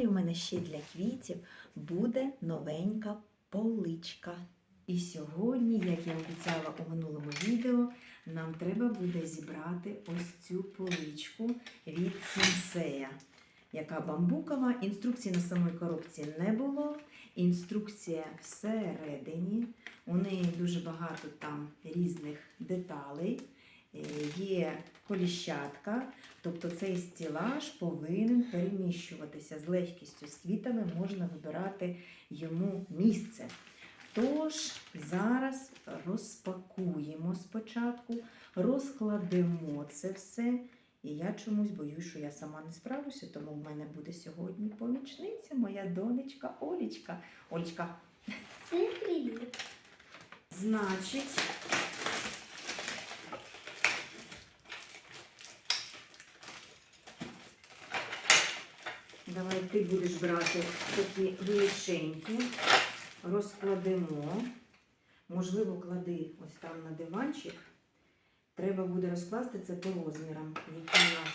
далі у мене ще для квітів буде новенька поличка. І сьогодні, як я обіцяла у минулому відео, нам треба буде зібрати ось цю поличку від Сінсея, яка бамбукова. Інструкції на самій коробці не було. Інструкція всередині. У неї дуже багато там різних деталей. Е, Є коліщатка, тобто цей стілаж повинен переміщуватися з легкістю. З квітами можна вибирати йому місце. Тож зараз розпакуємо спочатку, розкладемо це все. І я чомусь боюсь, що я сама не справлюся, тому в мене буде сьогодні помічниця, моя донечка Олічка. Олічка, Всім привіт! значить, давай ти будеш брати такі величенькі, розкладемо. Можливо, клади ось там на диванчик. Треба буде розкласти це по розмірам, які у нас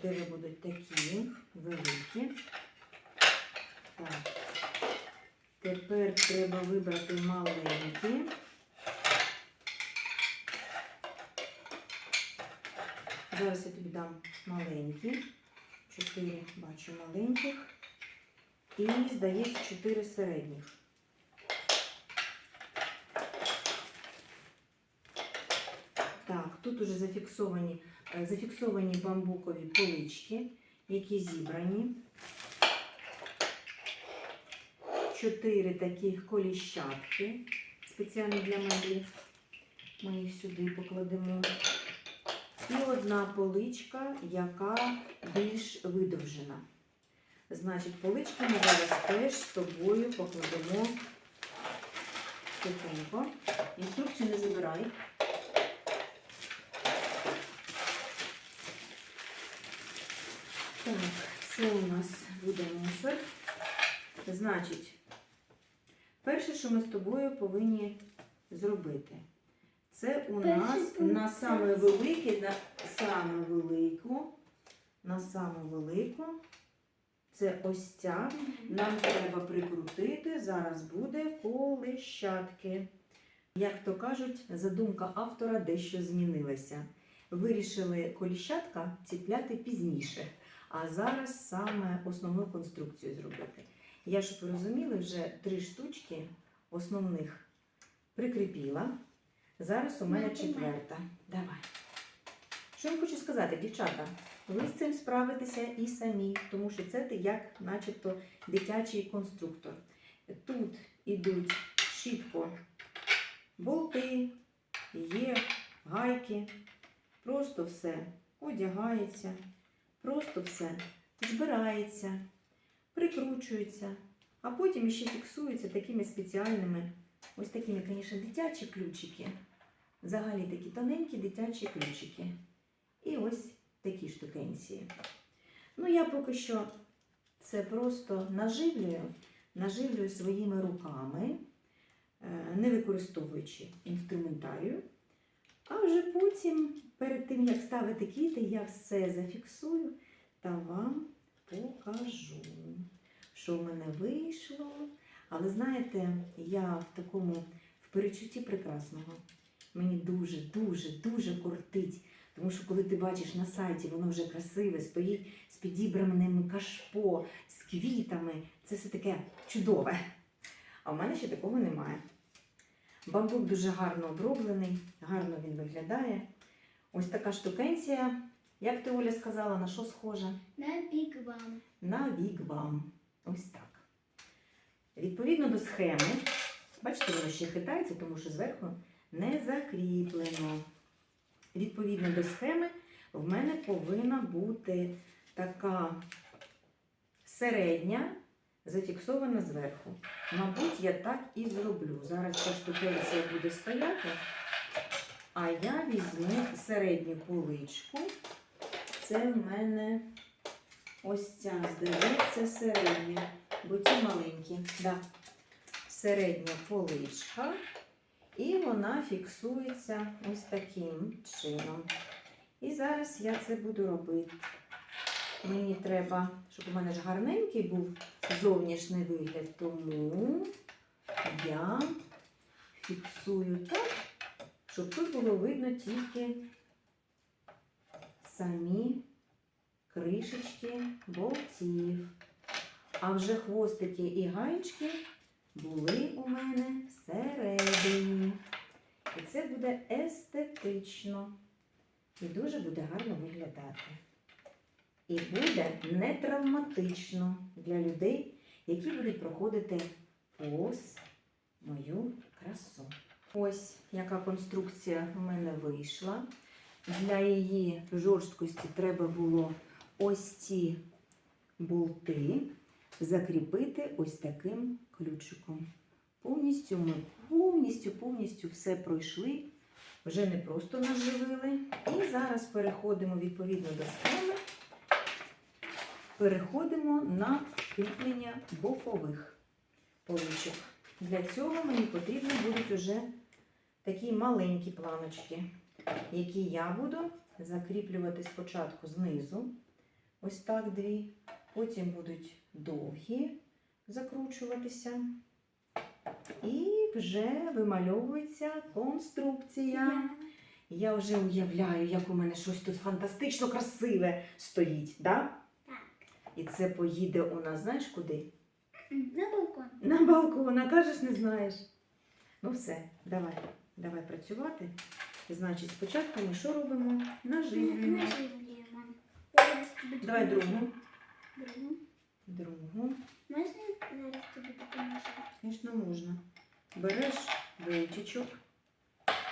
тебе будуть такі великі. Так. Тепер треба вибрати маленькі. Зараз я тобі дам маленькі. Чотири бачу маленьких. І, здається, чотири середніх. Так, тут уже зафіксовані, е, зафіксовані бамбукові полички, які зібрані. Чотири таких коліщатки спеціально для меблів. Ми їх сюди покладемо. І одна поличка, яка більш видовжена. Значить, полички ми зараз теж з тобою покладемо тихенько. Інструкцію не забирай. Так, це у нас буде мусор. Значить, перше, що ми з тобою повинні зробити, це у нас на саме велике, на саме велику, на саме велику, це ось ця. Нам треба прикрутити, зараз буде колищатки. Як то кажуть, задумка автора дещо змінилася. Вирішили коліщатка ціпляти пізніше, а зараз саме основну конструкцію зробити. Я, щоб ви розуміли, вже три штучки основних прикріпіла. Зараз у мене четверта. Давай. Що я хочу сказати, дівчата? Ви з цим справитеся і самі, тому що це ти як начебто дитячий конструктор. Тут ідуть чітко болти, є гайки, просто все одягається, просто все збирається, прикручується, а потім ще фіксується такими спеціальними, ось такими, звісно, дитячі ключики. Взагалі такі тоненькі дитячі ключики. І ось такі штукенції. Ну, я поки що це просто наживлюю, наживлюю своїми руками, е, не використовуючи інструментарію. А вже потім, перед тим, як ставити квіти, я все зафіксую та вам покажу, що в мене вийшло. Але знаєте, я в такому в перечутті прекрасного. Мені дуже, дуже, дуже кортить. Тому що коли ти бачиш на сайті, воно вже красиве, стоїть з підібраним кашпо, з квітами. Це все таке чудове. А в мене ще такого немає. Бамбук дуже гарно оброблений, гарно він виглядає. Ось така штукенція, як ти Оля сказала, на що схожа? На бігвам. На вігвам. Ось так. Відповідно до схеми, бачите, воно ще хитається, тому що зверху не закріплено. Відповідно до схеми, в мене повинна бути така середня, зафіксована зверху. Мабуть, я так і зроблю. Зараз ця штукенція буде стояти, а я візьму середню поличку. Це в мене ось ця, здається, середня, бо ці маленькі. Да. Середня поличка. І вона фіксується ось таким чином. І зараз я це буду робити. мені треба, щоб у мене ж гарненький був зовнішній вигляд, тому я фіксую так, щоб тут було видно тільки самі кришечки болтів. А вже хвостики і гаєчки були у мене всередині. І це буде естетично. І дуже буде гарно виглядати. І буде не травматично для людей, які будуть проходити повз мою красу. Ось яка конструкція в мене вийшла. Для її жорсткості треба було ось ці болти закріпити ось таким ключиком. Повністю ми повністю, повністю все пройшли, вже не просто наживили. І зараз переходимо відповідно до схеми, переходимо на кріплення бокових поличок. Для цього мені потрібні будуть вже такі маленькі планочки, які я буду закріплювати спочатку знизу, ось так дві, потім будуть довгі закручуватися. І вже вимальовується конструкція. Я вже уявляю, як у мене щось тут фантастично красиве стоїть, да? Так. І це поїде у нас, знаєш куди? На балкон. На балкон, а кажеш, не знаєш. Ну все, давай, давай працювати. Значить, спочатку ми що робимо? Наживлюємо. Наживлюємо. Давай другу. Другу. Другу. Можна зараз тобі допоможу? Звісно, можна. Береш болтичок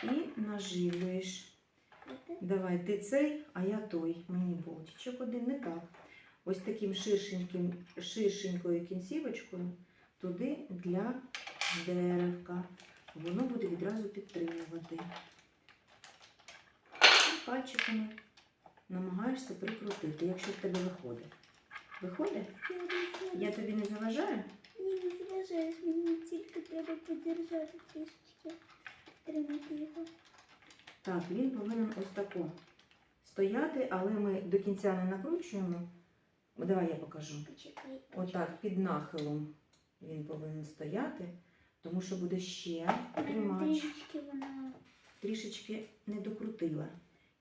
і наживлюєш. Оте. Давай ти цей, а я той. Мені болтичок один не так. Ось таким ширшеньким, ширшенькою кінцівочкою туди для деревка. Воно буде відразу підтримувати. І пальчиками намагаєшся прикрутити, якщо в тебе виходить. Виходить? Я тобі не заважаю? Ні, не заважаєш, мені тільки треба подержати трішечки. Тримати його. Так, він повинен ось тако стояти, але ми до кінця не накручуємо. Давай я покажу. Отак, під нахилом він повинен стояти, тому що буде ще Мене тримач. Трішечки вона. Трішечки не докрутила.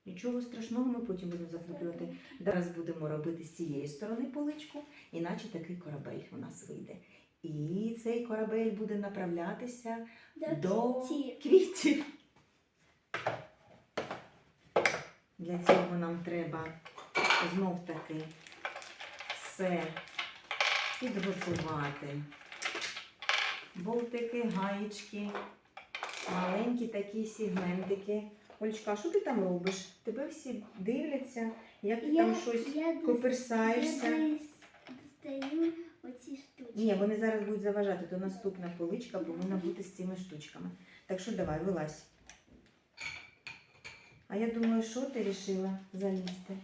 Нічого страшного, ми потім будемо закріплювати. Зараз будемо робити з цієї сторони поличку, іначе такий корабель у нас вийде. І цей корабель буде направлятися до кінців. квітів. Для цього нам треба знов таки все підготувати. Болтики, гаєчки, маленькі такі сегментики. Олечка, а що ти там робиш? Тебе всі дивляться, як ти там щось я дос- коперсаєшся. Я достаю оці штучки. Ні, вони зараз будуть заважати, то наступна поличка повинна бути з цими штучками. Так що давай, вилазь. А я думаю, що ти вирішила залізти?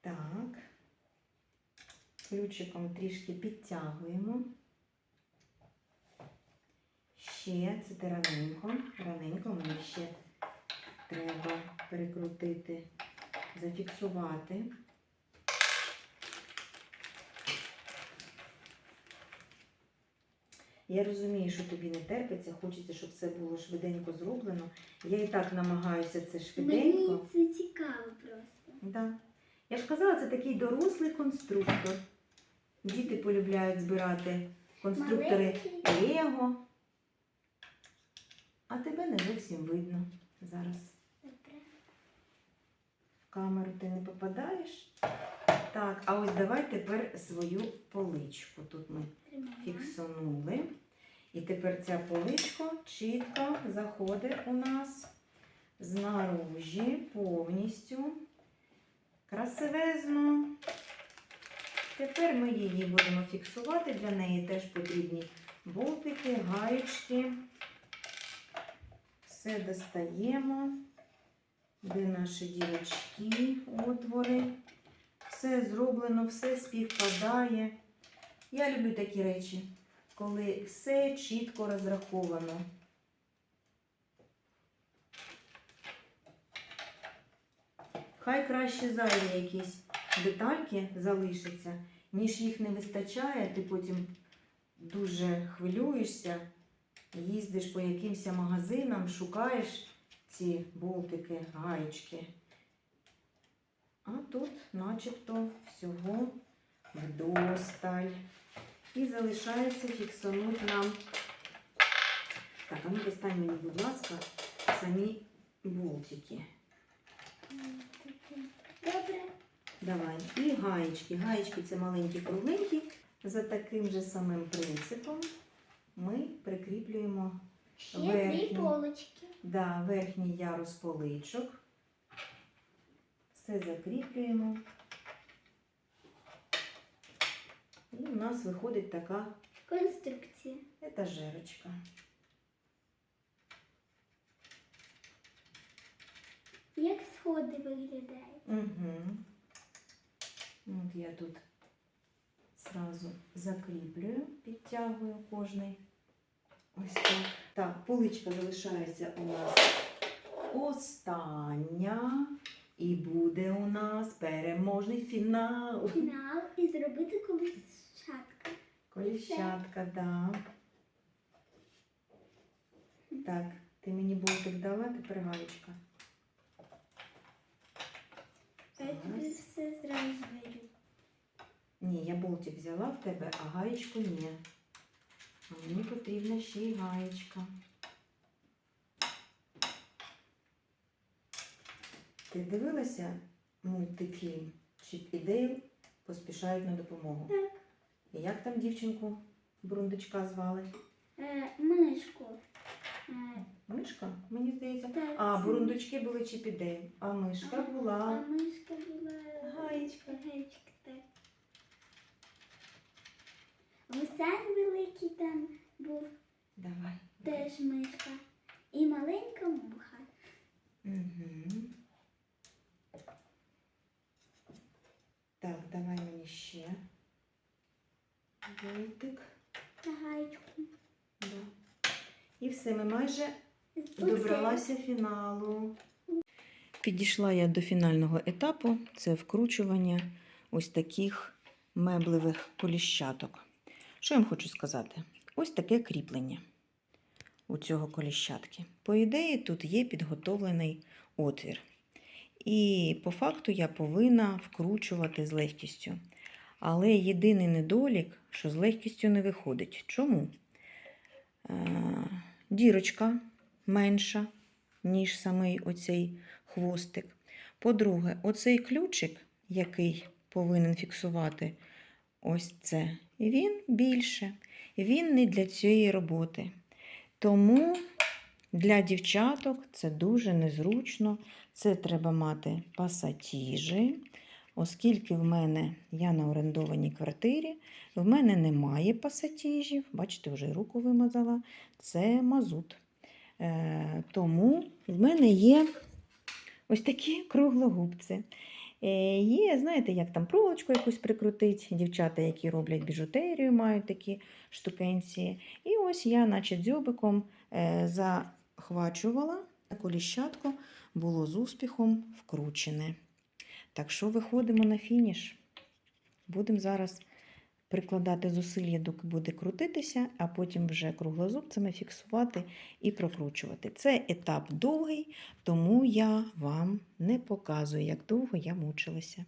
Так. Ключиком трішки підтягуємо. Ще це раненько. Раненько мені ще треба перекрутити, зафіксувати. Я розумію, що тобі не терпиться, хочеться, щоб все було швиденько зроблено. Я і так намагаюся це швиденько. Мені це цікаво просто. Да. Я ж казала, це такий дорослий конструктор. Діти полюбляють збирати конструктори Лего. А тебе не зовсім видно зараз. Добре. В камеру ти не попадаєш. Так, а ось давай тепер свою поличку. Тут ми фіксанули. І тепер ця поличка чітко заходить у нас знаружі повністю. Красивезно. Тепер ми її будемо фіксувати, для неї теж потрібні болтики, гаєчки. Все достаємо, де наші дірочки, отвори. Все зроблено, все співпадає. Я люблю такі речі, коли все чітко розраховано. Хай краще зайві якісь детальки залишаться, ніж їх не вистачає, ти потім дуже хвилюєшся, їздиш по якимось магазинам, шукаєш ці болтики, гаєчки. А тут начебто всього вдосталь. І залишається фіксануть нам. Так, а ну достань мені, будь ласка, самі болтики. Добре. Давай. І гаєчки. Гаєчки це маленькі кругленькі. За таким же самим принципом ми прикріплюємо Ще Верхній. дві полочки. да, верхній ярус поличок. Все закріплюємо. І у нас виходить така Конструкція. етажерочка. Як сходи виглядають. Угу. Я тут зразу закріплюю, підтягую кожний. Ось так. Так, поличка залишається у нас остання. І буде у нас переможний фінал. Фінал і зробити колись шатка. Коліщатка, да. Так, ти мені болтик дала, тепер гаєчка. А я тобі Зараз. все зразу беру. Ні, я болтик взяла в тебе, а гаєчку ні. А мені потрібна ще й гаєчка. Ти дивилася мультфільм Чіп і Дейл поспішають на допомогу? Так. І як там дівчинку бурундучка звали? Е, мишку. Е, Мишка, мені здається. так, А, це- бурундучки були Чіп і Дейл, а мишка А була. мишка була Гаєчка. Гаєчка, так. Гусань великий там був Давай. теж мишка. І маленька муха. Угу. Так, давай мені ще. Та гаєчку. Да. І все, ми майже добралася фіналу. Підійшла я до фінального етапу це вкручування ось таких меблевих коліщаток. Що я вам хочу сказати? Ось таке кріплення у цього коліщатки. По ідеї, тут є підготовлений отвір. І по факту я повинна вкручувати з легкістю. Але єдиний недолік, що з легкістю не виходить. Чому? Е, дірочка менша, ніж самий оцей хвостик. По-друге, оцей ключик, який повинен фіксувати ось це, він більше. Він не для цієї роботи. Тому для дівчаток це дуже незручно. Це треба мати пасатіжі. Оскільки в мене я на орендованій квартирі, в мене немає пасатіжів. Бачите, вже руку вимазала. Це мазут. Е, тому в мене є ось такі круглогубці. Е, є, знаєте, як там проволочку якусь прикрутить. Дівчата, які роблять біжутерію, мають такі штукенці. І ось я, наче дзьобиком, захвачувала захвачувала коліщатку, було з успіхом вкручене. Так що виходимо на фініш. Будемо зараз прикладати зусилля, доки буде крутитися, а потім вже круглозубцями фіксувати і прокручувати. Це етап довгий, тому я вам не показую, як довго я мучилася.